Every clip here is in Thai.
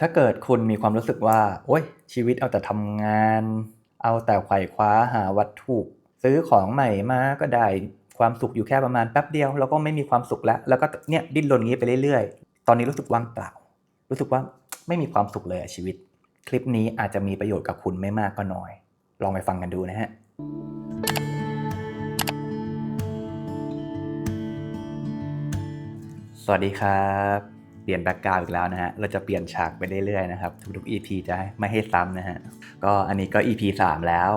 ถ้าเกิดคุณมีความรู้สึกว่า โอ๊ย ชีวิตเอาแต่ทำงาน เอาแต่ไขว่คว้าหาวัตถุซื้อของใหม่มาก็ได้ความสุขอยู่แค่ประมาณแป๊บเดียว แล้วก็ไม่มีความสุขแล้ว แล้วก็เนี่ยดิ้นรนงี้ไปเรื่อยๆ ตอนนี้รู้สึกว่างเปล่า รู้สึกว่าไม่มีความสุขเลยอะชีวิต คลิปนี้อาจจะมีประโยชน์กับคุณไม่มากก็น้อย ลองไปฟังกันดูนะฮะสวัสดีครับ ปลี่ยนแบ็กกราวด์อีกแล้วนะฮะ เราจะเปลี่ยนฉากไปเรื่อยๆนะครับ ทุกๆ EP จะไม่ให้ซ้ำนะฮะ ก็อันนี้ก็ EP 3 แล้ว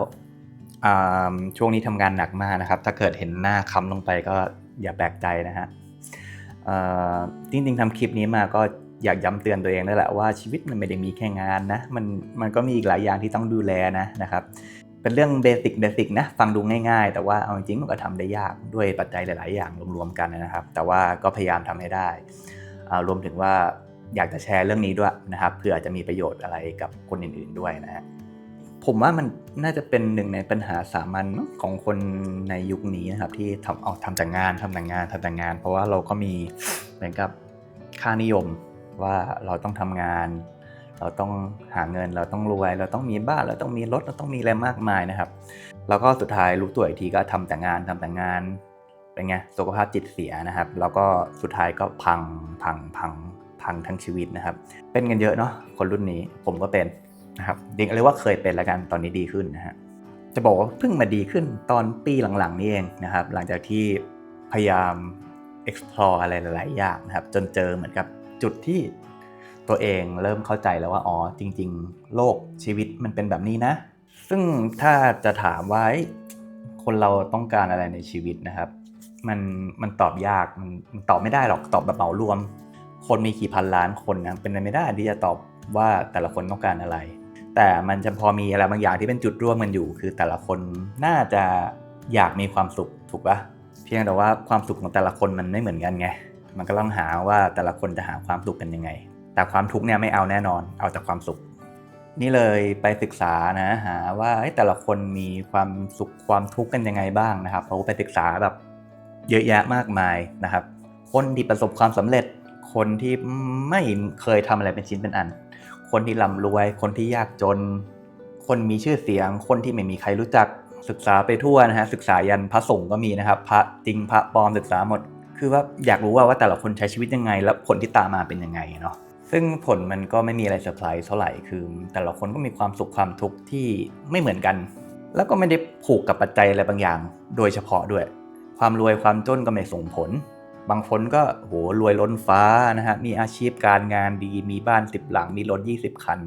ช่วงนี้ทำงานหนักมากนะครับ ถ้าเกิดเห็นหน้าค้ำลงไปก็อย่าแปลกใจนะฮะจริงๆทำคลิปนี้มาก็อยากย้ำเตือนตัวเองนั่นแหละว่าชีวิตมันไม่ได้มีแค่งานนะ มันมันก็มีอีกหลายอย่างที่ต้องดูแลนะนะครับเป็นเรื่องเบสิกเบสิกนะฟังดูง่ายๆ แต่ว่าเอาจริงๆมันก็ทำได้ยากด้วยปัจจัยหลาย ๆ อย่างรวมๆกันนะครับ แต่ว่าก็พยายามทำให้ได้ รวมถึงว่าอยากจะแชร์เรื่องนี้ด้วยนะครับเผื่อจะมีประโยชน์อะไรกับคนอื่นๆด้วยนะฮะผมว่ามันน่าจะเป็นหนึ่งในปัญหาสามัญของคนในยุคนี้นะครับ ที่ทำเอาทำแต่งานทำแต่งานทำแต่งาน เพราะว่าเราก็มีเหมือนกับค่านิยมว่าเราต้องทำงาน เราต้องหาเงินเราต้องรวย เราต้องมีบ้านเราต้องมีรถเราต้องมีอะไรมากมายนะครับ แล้วก็สุดท้ายรู้ตัวอีกทีก็ทำแต่งานทำแต่งาน เป็นไงสุขภาพจิตเสียนะครับ แล้วก็สุดท้ายก็พังพังพังพังทั้งชีวิตนะครับ เป็นกันเยอะเนาะคนรุ่นนี้ผมก็เป็นนะครับเรียกเลยว่าเคยเป็นแล้วกันตอนนี้ดีขึ้นนะฮะจะบอกว่าเพิ่งมาดีขึ้นตอนปีหลังๆนี่เองนะครับ หลังจากที่พยายาม explore อะไรหลายๆอย่างนะครับ จนเจอเหมือนกับจุดที่ตัวเองเริ่มเข้าใจแล้วว่าอ๋อจริง ๆ โลกชีวิตมันเป็นแบบนี้นะ ซึ่งถ้าจะถามว่าคนเราต้องการอะไรในชีวิตนะครับ มันมันตอบยากมันมันตอบไม่ได้หรอกตอบแบบเหมารวม คนมีกี่พันล้านคนนะเป็นไปไม่ได้ที่จะตอบว่าแต่ละคนต้องการอะไร แต่มันจะพอมีอะไรบางอย่างที่เป็นจุดร่วมกันอยู่ คือแต่ละคนน่าจะอยากมีความสุขถูกปะเพียงแต่ว่าความสุขของแต่ละคนมันไม่เหมือนกันไงมันก็ต้องหาว่าแต่ละคนจะหาความสุขกันยังไง แต่ความทุกข์เนี่ยไม่เอาแน่นอน เอาแต่ความสุข นี่เลยไปศึกษานะหาว่าแต่ละคนมีความสุขความทุกข์กันยังไงบ้างนะครับเพราไปศึกษาแบบ เยอะแยะมากมายนะครับ คนที่ประสบความสำเร็จ คนที่ไม่เคยทำอะไรเป็นชิ้นเป็นอัน คนที่ร่ำรวย คนที่ยากจน คนมีชื่อเสียง คนที่ไม่มีใครรู้จักศึกษาไปทั่วนะฮะศึกษายันพระสงฆ์ก็มีนะครับ พระจริงพระปลอมศึกษาหมด คือว่าอยากรู้ว่าว่าแต่ละคนใช้ชีวิตยังไง แล้วผลที่ตามมาเป็นยังไงเนาะซึ่งผลมันก็ไม่มีอะไรเซอร์ไพรส์เท่าไหร่คือ แต่ละคนก็มีความสุขความทุกข์ที่ไม่เหมือนกัน แล้วก็ไม่ได้ผูกกับปัจจัยอะไรบางอย่าง โดยเฉพาะด้วย ความรวยความจนก็ไม่ส่งผล บางคนก็โหรวยล้นฟ้านะฮะมีอาชีพการงานดีมีบ้านสิบหลังมีรถยี่สิบคัน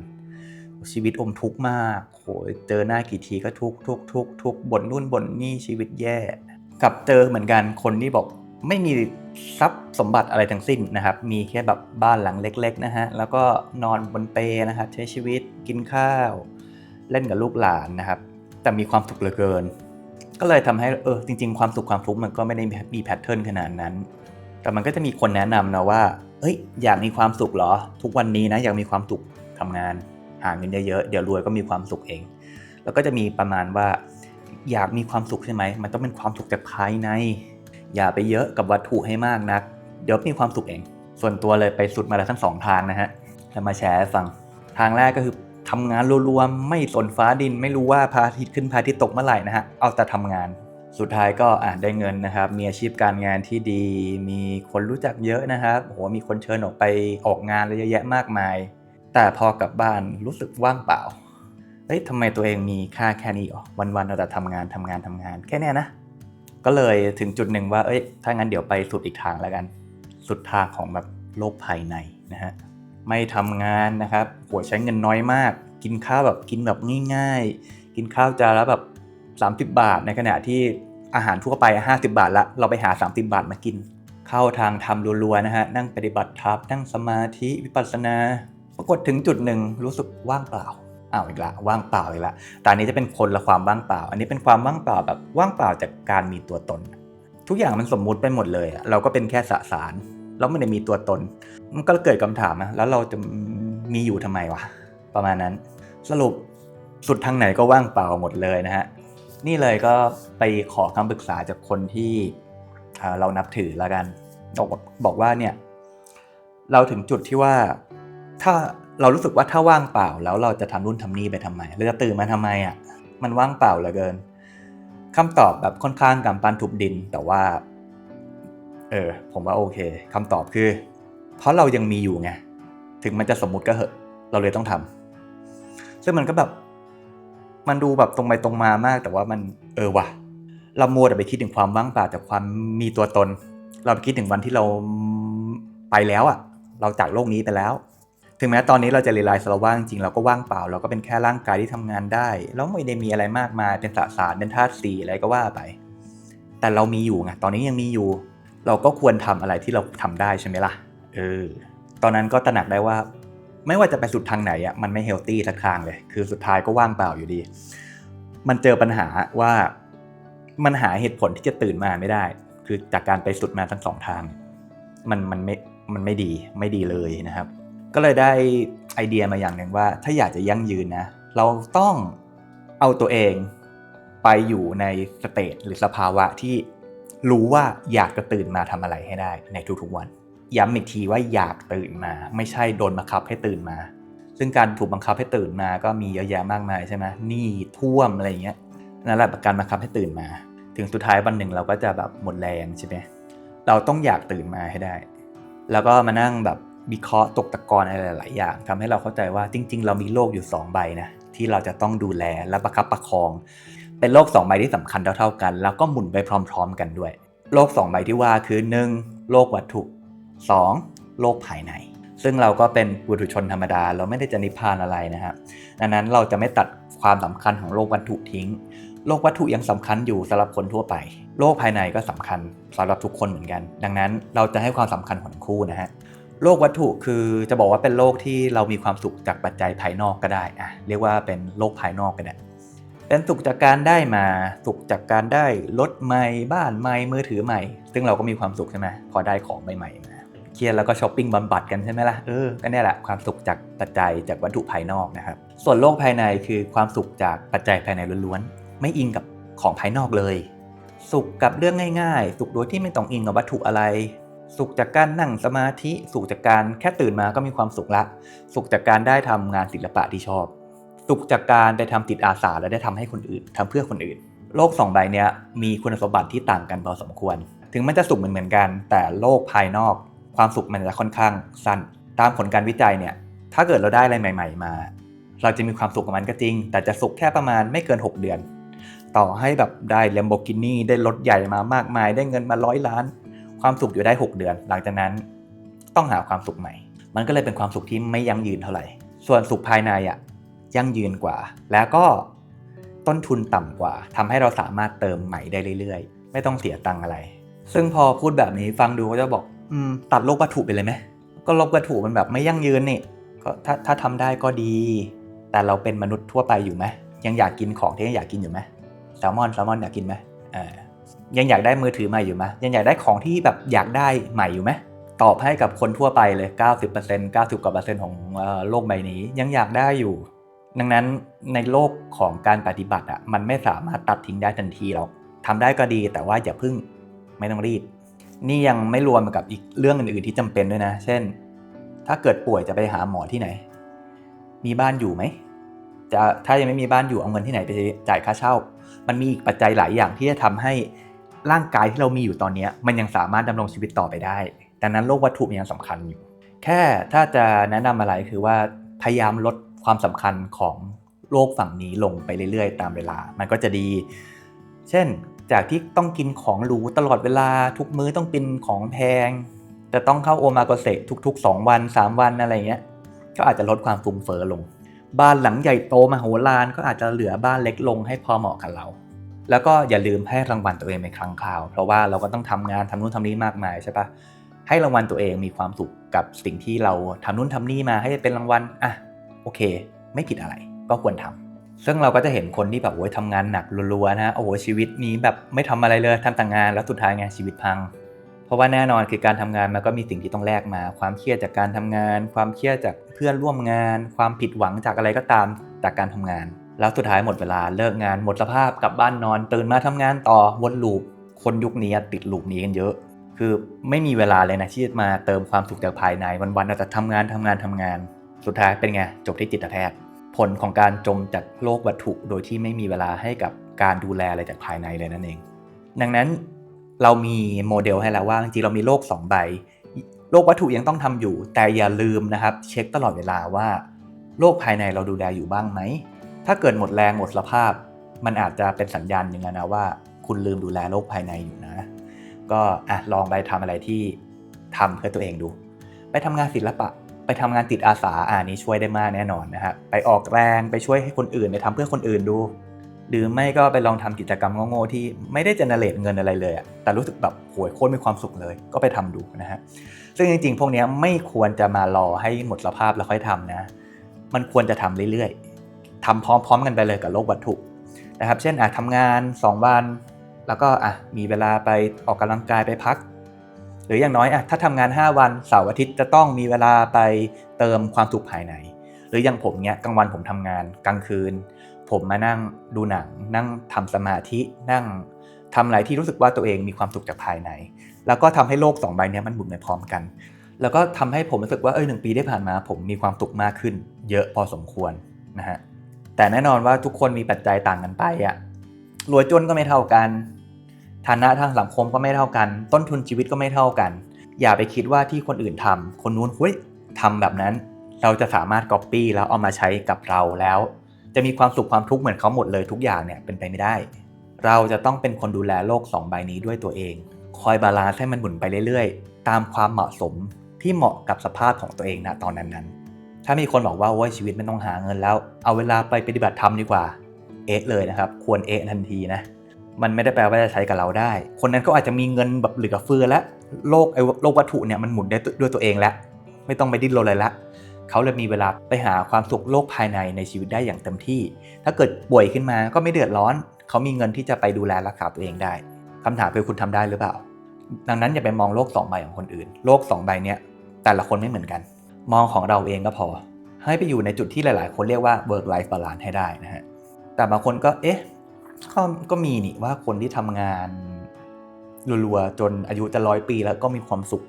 ชีวิตอมทุกข์มากโหเจอหน้ากี่ทีก็ทุกทุกทุกทุกบ่นนู่นบ่นนี่ชีวิตแย่ กับเจอเหมือนกันคนที่บอกไม่มีทรัพย์สมบัติอะไรทั้งสิ้นนะครับ มีแค่แบบบ้านหลังเล็ก ๆ นะฮะ แล้วก็นอนบนเปนะครับ ใช้ชีวิตกินข้าว เล่นกับลูกหลานนะครับ แต่มีความสุขเหลือเกิน ก็เลยทำให้เออจริง ๆ ความสุขความทุกข์มันก็ไม่ได้มีแพทเทิร์นขนาดนั้น แต่มันก็จะมีคนแนะนำนะว่าเอ้ยอยากมีความสุขเหรอ ทุกวันนี้นะอยากมีความสุขทำงานหาเงินเยอะๆเดี๋ยวรวยก็มีความสุขเอง แล้วก็จะมีประมาณว่า อยากมีความสุขใช่ไหมมันต้องเป็นความสุขจากภายใน อย่าไปเยอะกับวัตถุให้มากนัก เดี๋ยวมีความสุขเอง ส่วนตัวเลยไปสุดมาแล้วทั้งสองทางนะฮะจะมาแชร์ให้ฟังทางแรกก็คือ ทำงานรัวๆไม่สนฟ้าดิน ไม่รู้ว่าพระอาทิตย์ขึ้นพระอาทิตย์ตกเมื่อไหร่นะฮะเอาแต่ทำงาน สุดท้ายก็อ่ได้เงินนะครับ มีอาชีพการงานที่ดี มีคนรู้จักเยอะนะครับโหมีคนเชิญออกไปออกงานเยอะแยะมากมาย แต่พอกลับบ้านรู้สึกว่างเปล่าเฮ้ยทำไมตัวเองมีค่าแค่นี้อ๋อวันๆเราแต่ทำงานทำงานทำงาน แค่นี้นะ ก็เลยถึงจุดหนึ่งว่า เอ้ย ถ้างั้นเดี๋ยวไปสุดอีกทางแล้วกัน สุดทางของแบบโลกภายในนะฮะ ไม่ทำงานนะครับหัวใช้เงินน้อยมาก กินข้าวแบบกินแบบง่าย ๆ กินข้าวจานละแบบ 30 บาท ในขณะที่อาหารทั่วไป 50 บาทละเราไปหา 30 บาทมากิน เข้าทางทำรัวๆนะฮะนั่งปฏิบัติธรรมนั่งสมาธิวิปัสสนา ปรากฏถึงจุดหนึ่งรู้สึกว่างเปล่าอ้าวอีกละว่างเปล่าอีกละแต่อันนี้จะเป็นคนละความว่างเปล่า อันนี้เป็นความว่างเปล่าแบบว่างเปล่าจากการมีตัวตน ทุกอย่างมันสมมุติไปหมดเลย เราก็เป็นแค่สสารแล้วไม่ได้มีตัวตน มันก็เกิดคำถามนะแล้วเราจะมีอยู่ทำไมวะ ประมาณนั้น สรุปสุดทางไหนก็ว่างเปล่าหมดเลยนะฮะ นี่เลยก็ไปขอคำปรึกษาจากคนที่เเรานับถือแล้วกันบอกบอกว่าเนี่ยเราถึงจุดที่ว่าถ้าเรารู้สึกว่าถ้าว่างเปล่า แล้วเราจะทำนู่นทำนี่ไปทำไมเราจะตื่นมาทำไมอะมันว่างเปล่าเหลือเกินคำตอบแบบค่อนข้างกำปั้นทุบดิน แต่ว่า เออ ผมว่าโอเคคำตอบคือ เพราะเรายังมีอยู่ไงถึงมันจะสมมุติก็เหอะ เราเลยต้องทำ ซึ่งมันก็แบบ มันดูแบบตรงไปตรงมามาก แต่ว่ามันเออว่ะ เรามัวแต่ไปคิดถึงความว่างเปล่าจากความมีตัวตน เราไปคิดถึงวันที่เราไปแล้วอะเราจากโลกนี้ไปแล้ว ถึงแม้ตอนนี้เราจะเรียลไลซ์เราว่างจริงเราก็ว่างเปล่า เราก็เป็นแค่ร่างกายที่ทำงานได้ แล้วไม่ได้มีอะไรมากมายเป็นสสารเป็นธาตุสีอะไรก็ว่าไป แต่เรามีอยู่ไงตอนนี้ยังมีอยู่ เราก็ควรทำอะไรที่เราทำได้ใช่ไหมล่ะเออตอนนั้นก็ตระหนักได้ว่า ไม่ว่าจะไปสุดทางไหนอะมันไม่เฮลตี้สักทางเลย คือสุดท้ายก็ว่างเปล่าอยู่ดี มันเจอปัญหาว่ามันหาเหตุผลที่จะตื่นมาไม่ได้ คือจากการไปสุดมาทั้งสองทาง มันมันไม่มันไม่ดีไม่ดีเลยนะครับ ก็เลยได้ไอเดียมาอย่างหนึ่งว่า ถ้าอยากจะยั่งยืนนะเราต้องเอาตัวเองไปอยู่ในสเตจหรือสภาวะที่รู้ว่าอยากจะตื่นมาทำอะไรให้ได้ในทุกๆวัน ย้ำอีกทีว่าอยากตื่นมา ไม่ใช่โดนบังคับให้ตื่นมา ซึ่งการถูกบังคับให้ตื่นมาก็มีเยอะแยะมากมายใช่ไหมหนี่ท่วมอะไรเงี้ยนั่นแหละการบังคับให้ตื่นมา ถึงสุดท้ายวันหนึ่งเราก็จะแบบหมดแรงใช่ไหมเราต้องอยากตื่นมาให้ได้ แล้วก็มานั่งแบบวิเคราะห์ตกตะกอนอะไรหลาย ๆ อย่างทำให้เราเข้าใจว่าจริง ๆ เรามีโลกอยู่ 2 ใบนะที่เราจะต้องดูแลและประคับประคอง เป็นโลก 2 ใบที่สำคัญเท่า ๆ กัน แล้วก็หมุนไปพร้อม ๆ กันด้วย โลก 2 ใบที่ว่าคือ 1. โลกวัตถุ 2. โลกภายใน ซึ่งเราก็เป็นบุตุชนธรรมดา เราไม่ได้จะนิพพานอะไรนะครับดังนั้นเราจะไม่ตัดความสำคัญของโลกวัตถุทิ้ง โลกวัตถุยังสำคัญอยู่สำหรับคนทั่วไป โลกภายในก็สำคัญสำหรับทุกคนเหมือนกัน ดังนั้นเราจะให้ความสำคัญของทั้งคู่นะฮะโลกวัตถุคือจะบอกว่าเป็นโลกที่เรามีความสุขจากปัจจัยภายนอกก็ได้อะเรียกว่าเป็นโลกภายนอกก็ได้เป็นสุขจากการได้มาสุขจากการได้รถใหม่บ้านใหม่มือถือใหม่ ซึ่งเราก็มีความสุขใช่ไหมพอได้ของใหม่ๆมา เครียดแล้วก็ช้อปปิ้งบำบัดกันใช่ไหมล่ะ เออ ก็นี่แหละความสุขจากปัจจัยจากวัตถุภายนอกนะครับ ส่วนโลกภายในคือความสุขจากปัจจัยภายในล้วนๆ ไม่อิงกับของภายนอกเลย สุขกับเรื่องง่าย ๆ สุขโดยที่ไม่ต้องอิงกับวัตถุอะไร สุขจากการนั่งสมาธิ สุขจากการแค่ตื่นมาก็มีความสุขละ สุขจากการได้ทำงานศิลปะที่ชอบ สุขจากการได้ทำจิตอาสาและได้ทำให้คนอื่นทำเพื่อคนอื่น โลกสองใบเนี้ยมีคุณสมบัติที่ต่างกันพอสมควร ถึงมันจะสุขเหมือนเหมือนกัน แต่โลกภายนอก ความสุขมันจะค่อนข้างสั้น ตามผลการวิจัยเนี่ย ถ้าเกิดเราได้อะไรใหม่ ๆ มา เราจะมีความสุขกับมันก็จริง แต่จะสุขแค่ประมาณไม่เกิน 6 เดือน ต่อให้แบบได้ Lamborghini ได้รถใหญ่มามากมาย ได้เงินมาร้อยล้าน ความสุขอยู่ได้ 6 เดือน หลังจากนั้นต้องหาความสุขใหม่ มันก็เลยเป็นความสุขที่ไม่ยั่งยืนเท่าไหร่ ส่วนสุขภายในอะยั่งยืนกว่า แล้วก็ต้นทุนต่ำกว่าทำให้เราสามารถเติมใหม่ได้เรื่อยๆ ไม่ต้องเสียตังค์อะไร ซึ่งพอพูดแบบนี้ฟังดูก็จะบอก ตัดโลกวัตถุไปเลยไหมก็โลกวัตถุมันแบบไม่ยั่งยืนนี่ก็ถ้าถ้าทำได้ก็ดี แต่เราเป็นมนุษย์ทั่วไปอยู่ไหมยังอยากกินของที่ยังอยากกินอยู่ไหมแซลมอนแซลมอนอยากกินไหมอ่ายังอยากได้มือถือใหม่อยู่ไหมยังอยากได้ของที่แบบอยากได้ใหม่อยู่ไหมตอบให้กับคนทั่วไปเลย 90% 90กว่าเปอร์เซ็นต์ของโลกใบนี้ยังอยากได้อยู่ ดังนั้นในโลกของการปฏิบัติอะมันไม่สามารถตัดทิ้งได้ทันทีหรอกทำได้ก็ดีแต่ว่าอย่าเพึ่งไม่ต้องรีบ นี่ยังไม่รวมกับอีกเรื่องอื่นๆที่จำเป็นด้วยนะ เช่น ถ้าเกิดป่วยจะไปหาหมอที่ไหน มีบ้านอยู่ไหม จะถ้ายังไม่มีบ้านอยู่เอาเงินที่ไหนไปจ่ายค่าเช่า มันมีอีกปัจจัยหลายอย่างที่จะทำให้ร่างกายที่เรามีอยู่ตอนนี้มันยังสามารถดำรงชีวิตต่อไปได้ ดังนั้นโลกวัตถุมันยังสำคัญอยู่ แค่ถ้าจะแนะนำอะไรคือว่าพยายามลดความสำคัญของโลกฝั่งนี้ลงไปเรื่อยๆ ตามเวลา มันก็จะดี เช่น จากที่ต้องกินของหรูตลอดเวลาทุกมื้อต้องกินของแพงจะต้องเข้าโอมากเสะทุก ๆ 2 วัน 3 วันอะไรเงี้ยก็อาจจะลดความฟุ้งเฟ้อลง บ้านหลังใหญ่โตมโหฬารก็อาจจะเหลือบ้านเล็กลงให้พอเหมาะกับเรา แล้วก็อย่าลืมให้รางวัลตัวเองเป็นครั้งคราว เพราะว่าเราก็ต้องทำงานทำนู่นทำนี่มากมายใช่ปะให้รางวัลตัวเองมีความสุขกับสิ่งที่เราทำนู่นทำนี่มาให้เป็นรางวัลอะโอเค ไม่ผิดอะไรก็ควรทำ ซึ่งเราก็จะเห็นคนที่แบบโอ้ยทำงานหนักรัวๆนะโอ้โหชีวิตนี้แบบไม่ทำอะไรเลยทำแต่งานแล้วสุดท้ายไงชีวิตพัง เพราะว่าแน่นอนคือการทำงานมันก็มีสิ่งที่ต้องแลกมา ความเครียดจากการทำงาน ความเครียดจากเพื่อนร่วมงาน ความผิดหวังจากอะไรก็ตามจากการทำงาน แล้วสุดท้ายหมดเวลาเลิกงานหมดสภาพกลับบ้านนอนตื่นมาทำงานต่อวนลูปคนยุคนี้ติดลูปนี้กันเยอะ คือไม่มีเวลาเลยนะที่จะมาเติมความสุขจากภายในวันๆเราจะทำงานทำงานทำงาน สุดท้ายเป็นไงจบที่จิตแพทย์ ผลของการจมจากโลกวัตถุโดยที่ไม่มีเวลาให้กับการดูแลอะไรจากภายในเลยนั่นเอง ดังนั้นเรามีโมเดลให้แล้วว่าจริงๆเรามีโลก 2 ใบ โลกวัตถุยังต้องทำอยู่ แต่อย่าลืมนะครับ เช็คตลอดเวลาว่า โลกภายในเราดูแลอยู่บ้างไหม ถ้าเกิดหมดแรงหมดสภาพ มันอาจจะเป็นสัญญาณหนึ่งแล้วนะว่า คุณลืมดูแลโลกภายในอยู่นะ ก็อะลองไปทำอะไรที่ทำเพื่อตัวเองดู ไปทำงานศิลปะ ไปทำงานติดอาสาอ่านี้ช่วยได้มากแน่นอนนะฮะไปออกแรงไปช่วยให้คนอื่นไปทำเพื่อคนอื่นดู หรือไม่ก็ไปลองทำกิจกรรมโง่ๆที่ไม่ได้เจเนเรตเงินอะไรเลยอะแต่รู้สึกแบบโหยโคตรมีความสุขเลย ก็ไปทำดูนะฮะซึ่งจริงๆ พวกนี้ไม่ควรจะมารอให้หมดสภาพแล้วค่อยทำนะ มันควรจะทำเรื่อยๆทำพร้อมๆ กันไปเลยกับโลกวัตถุนะครับ เช่นอะทำงาน 2 วัน แล้วก็อะมีเวลาไปออกกำลังกายไปพัก หรืออย่างน้อยอะถ้าทำงาน 5 วันเสาร์อาทิตย์จะต้องมีเวลาไปเติมความสุขภายใน หรืออย่างผมเนี้ยกลางวันผมทำงานกลางคืน ผมมานั่งดูหนัง นั่งทำสมาธินั่งทำอะไรที่รู้สึกว่าตัวเองมีความสุขจากภายใน แล้วก็ทำให้โลกสองใบเนี้ยมันหมุนไปพร้อมกัน แล้วก็ทำให้ผมรู้สึกว่าเออหนึ่งปีที่ผ่านมา ผมมีความสุขมากขึ้น เยอะพอสมควรนะฮะแต่แน่นอนว่าทุกคนมีปัจจัยต่างกันไปอะรวยจนก็ไม่เท่ากัน ฐานะทางสังคมก็ไม่เท่ากัน ต้นทุนชีวิตก็ไม่เท่ากัน อย่าไปคิดว่าที่คนอื่นทำคนนู้นเฮ้ยทำแบบนั้น เราจะสามารถก๊อปปี้แล้วเอามาใช้กับเราแล้ว จะมีความสุขความทุกข์เหมือนเขาหมดเลยทุกอย่างเนี่ยเป็นไปไม่ได้ เราจะต้องเป็นคนดูแลโลกสองใบนี้ด้วยตัวเอง คอยบาลานซ์ให้มันหมุนไปเรื่อยๆ ตามความเหมาะสมที่เหมาะกับสภาพของตัวเองนะตอนนั้นๆถ้ามีคนบอกว่าโอ้ยชีวิตไม่ต้องหาเงินแล้ว เอาเวลาไปปฏิบัติธรรมดีกว่าเอะเลยนะครับ ควรเอะทันทีนะ มันไม่ได้แปลว่าจะใช้กับเราได้ คนนั้นก็อาจจะมีเงินแบบเหลือเฟือแล้วโลกไอ้โลกวัตถุเนี่ยมันหมุนได้ด้วยตัวเองแล้วไม่ต้องไปดิ้นรนเลยละเขาเลยมีเวลาไปหาความสุขโลกภายในในชีวิตได้อย่างเต็มที่ ถ้าเกิดป่วยขึ้นมาก็ไม่เดือดร้อน เขามีเงินที่จะไปดูแลรักษาตัวเองได้คำถามคือคุณทำได้หรือเปล่า ดังนั้นอย่าไปมองโลก2ใบของคนอื่น โลก2ใบเนี้ยแต่ละคนไม่เหมือนกัน มองของเราเองก็พอ ให้ไปอยู่ในจุดที่หลาย ๆ คนเรียกว่า work life balance ให้ได้นะฮะแต่บางคนก็เอ๊ะ ก็ก็มีนี่ว่าคนที่ทำงานรัวๆจนอายุจะร้อยปีแล้วก็มีความสุข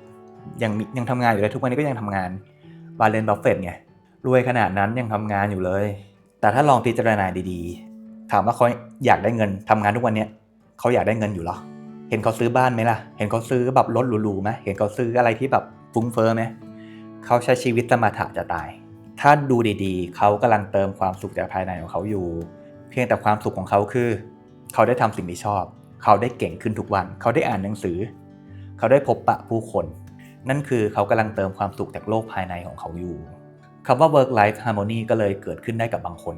ยังมียังทำงานอยู่เลยทุกวันนี้ก็ยังทำงานบาเลนบัฟเฟตไงรวยขนาดนั้นยังทำงานอยู่เลย แต่ถ้าลองพิจารณาดีๆ ถามว่าเขาอยากได้เงินทำงานทุกวันเนี้ยเขาอยากได้เงินอยู่หรอเห็นเขาซื้อบ้านไหมล่ะ เห็นเขาซื้อแบบรถหรูๆไหมเห็นเขาซื้ออะไรที่แบบฟุ้งเฟ้อไหมเขาใช้ชีวิตสมถะจะตาย ถ้าดูดีๆ เขากำลังเติมความสุขจากภายในของเขาอยู่เพียงแต่ความสุขของเขาคือ เขาได้ทำสิ่งที่ชอบ เขาได้เก่งขึ้นทุกวัน เขาได้อ่านหนังสือ เขาได้พบปะผู้คน นั่นคือเขากำลังเติมความสุขจากโลกภายในของเขาอยู่คำว่า work life harmony ก็เลยเกิดขึ้นได้กับบางคน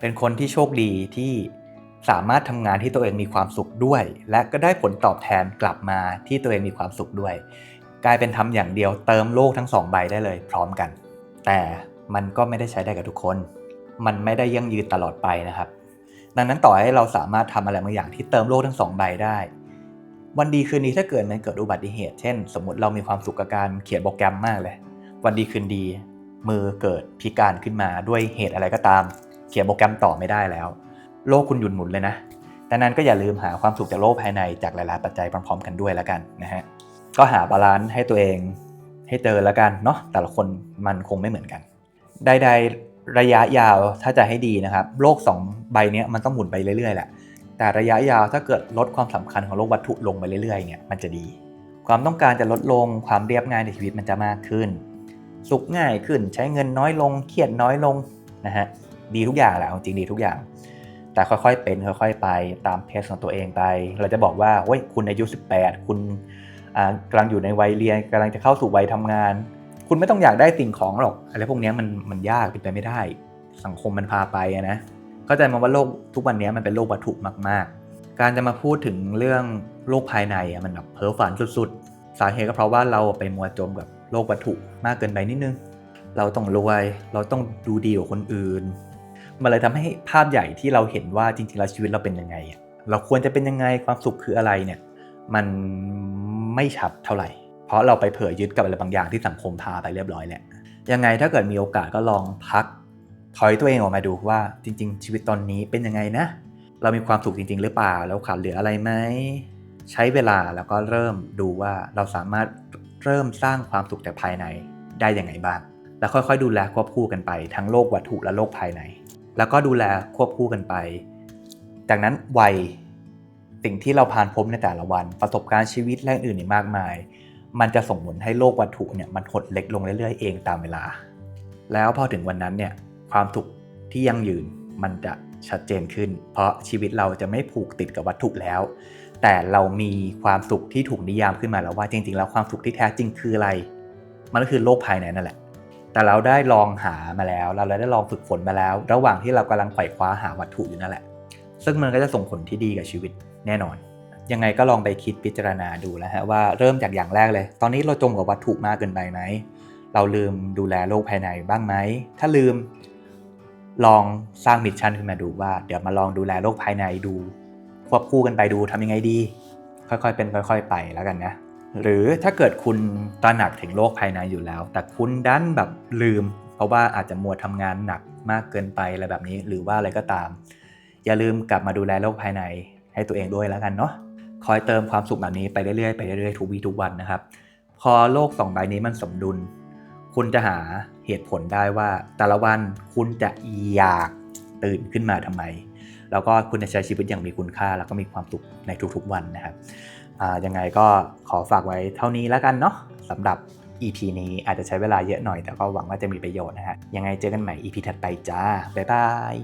เป็นคนที่โชคดีที่สามารถทำงานที่ตัวเองมีความสุขด้วย และก็ได้ผลตอบแทนกลับมาที่ตัวเองมีความสุขด้วย กลายเป็นทำอย่างเดียวเติมโลกทั้งสองใบได้เลยพร้อมกัน แต่มันก็ไม่ได้ใช้ได้กับทุกคน มันไม่ได้ยั่งยืนตลอดไปนะครับ ดังนั้นต่อให้เราสามารถทำอะไรบางอย่างที่เติมโลกทั้งสองใบได้ วันดีคืนนี้ถ้าเกิดมันเกิดอุบัติเหตุ เช่น สมมติเรามีความสุขกับการเขียนโปรแกรมมากเลย วันดีคืนดี มือเกิดพิการขึ้นมาด้วยเหตุอะไรก็ตาม เขียนโปรแกรมต่อไม่ได้แล้ว โลกคุณหยุดหมุนเลยนะดังนั้นก็อย่าลืมหาความสุขจากโลกภายในจากหลาย ๆ ปัจจัยพร้อม ๆ กันด้วยแล้วกันนะฮะก็หาบาลานซ์ให้ตัวเองให้เจอแล้วกันเนาะแต่ละคนมันคงไม่เหมือนกันใดๆ ระยะยาวถ้าจะให้ดีนะครับโลก 2 ใบนี้มันต้องหมุนไปเรื่อยๆแหละแต่ระยะยาวถ้าเกิดลดความสำคัญของโลกวัตถุลงไปเรื่อยๆเนี่ยมันจะดี ความต้องการจะลดลงความเรียบง่ายในชีวิตมันจะมากขึ้น สุขง่ายขึ้นใช้เงินน้อยลงเครียดน้อยลงนะฮะดีทุกอย่างแหละจริงดีทุกอย่าง แต่ค่อยๆเป็นค่อยๆไปตามเพสของตัวเองไป เราจะบอกว่าเฮ้ยคุณอายุ 18 คุณกำลังอยู่ในวัยเรียนกำลังจะเข้าสู่วัยทำงาน คุณไม่ต้องอยากได้สิ่งของหรอกอะไรพวกนี้มันมันยากเป็นไปไม่ได้ สังคมมันพาไปนะเข้าใจมาว่าโลกทุกวันนี้มันเป็นโลกวัตถุมาก ๆ การจะมาพูดถึงเรื่องโลกภายในมันแบบเพ้อฝันสุด ๆ สาเหตุก็เพราะว่าเราไปมัวจมกับโลกวัตถุมากเกินไปนิดนึง เราต้องรวย เราต้องดูดีกว่าคนอื่น มันเลยทำให้ภาพใหญ่ที่เราเห็นว่าจริงๆแล้วชีวิตเราเป็นยังไง เราควรจะเป็นยังไงความสุขคืออะไรเนี่ย มันไม่ชัดเท่าไหร่ เพราะเราไปเผื่อยึดกับอะไรบางอย่างที่สังคมพาไปเรียบร้อยแหละยังไงถ้าเกิดมีโอกาสก็ลองพักถอยตัวเองออกมาดูว่าจริง ๆ ชีวิตตอนนี้เป็นยังไงนะ เรามีความสุขจริง ๆ หรือเปล่า แล้วขาดเหลืออะไรไหมใช้เวลาแล้วก็เริ่มดูว่าเราสามารถเริ่มสร้างความสุขจากภายในได้ยังไงบ้าง แล้วค่อยๆ ดูแลควบคู่กันไป ทั้งโลกวัตถุและโลกภายใน แล้วก็ดูแลควบคู่กันไป จากนั้นวัยสิ่งที่เราผ่านพบในแต่ละวัน ประสบการณ์ชีวิตและอื่นๆอีกมากมาย มันจะส่งผลให้โลกวัตถุเนี่ยมันหดเล็กลงเรื่อยๆเองตามเวลา แล้วพอถึงวันนั้นเนี่ยความสุขที่ยั่งยืนมันจะชัดเจนขึ้น เพราะชีวิตเราจะไม่ผูกติดกับวัตถุแล้ว แต่เรามีความสุขที่ถูกนิยามขึ้นมาแล้วว่าจริง ๆ แล้วความสุขที่แท้จริงคืออะไร มันก็คือโลกภายในนั่นแหละ แต่เราได้ลองหามาแล้ว เราได้ลองฝึกฝนมาแล้ว ระหว่างที่เรากำลังไขว่คว้าหาวัตถุอยู่นั่นแหละ ซึ่งมันก็จะส่งผลที่ดีกับชีวิตแน่นอน ยังไงก็ลองไปคิดพิจารณาดูแล้วฮะว่าเริ่มจากอย่างแรกเลย ตอนนี้เราจมกับวัตถุมากเกินไปไหม เราลืมดูแลโลกภายในบ้างไหม ถ้าลืมลองสร้างมิชชั่นขึ้นมาดูว่า เดี๋ยวมาลองดูแลโลกภายในดู ควบคู่กันไปดูทำยังไงดี ค่อยๆเป็นค่อย ๆ ไปแล้วกันนะ หรือถ้าเกิดคุณตระหนักถึงโลกภายในอยู่แล้ว แต่คุณดันแบบลืม เพราะว่าอาจจะมัวทำงานหนักมากเกินไปอะไรแบบนี้ หรือว่าอะไรก็ตาม อย่าลืมกลับมาดูแลโลกภายในให้ตัวเองด้วยแล้วกันเนาะ คอยเติมความสุขแบบนี้ไปเรื่อยๆไปเรื่อยๆทุกวีทุกวันนะครับ พอโลกสองใบนี้มันสมดุล คุณจะหาเหตุผลได้ว่าแต่ละวันคุณจะอยากตื่นขึ้นมาทำไม แล้วก็คุณจะใช้ชีวิตอย่างมีคุณค่า แล้วก็มีความสุขในทุกๆวันนะครับยังไงก็ขอฝากไว้เท่านี้แล้วกันเนาะสำหรับ EP นี้อาจจะใช้เวลาเยอะหน่อยแต่ก็หวังว่าจะมีประโยชน์นะฮะยังไงเจอกันใหม่ EP ถัดไปจ้า บ๊ายบาย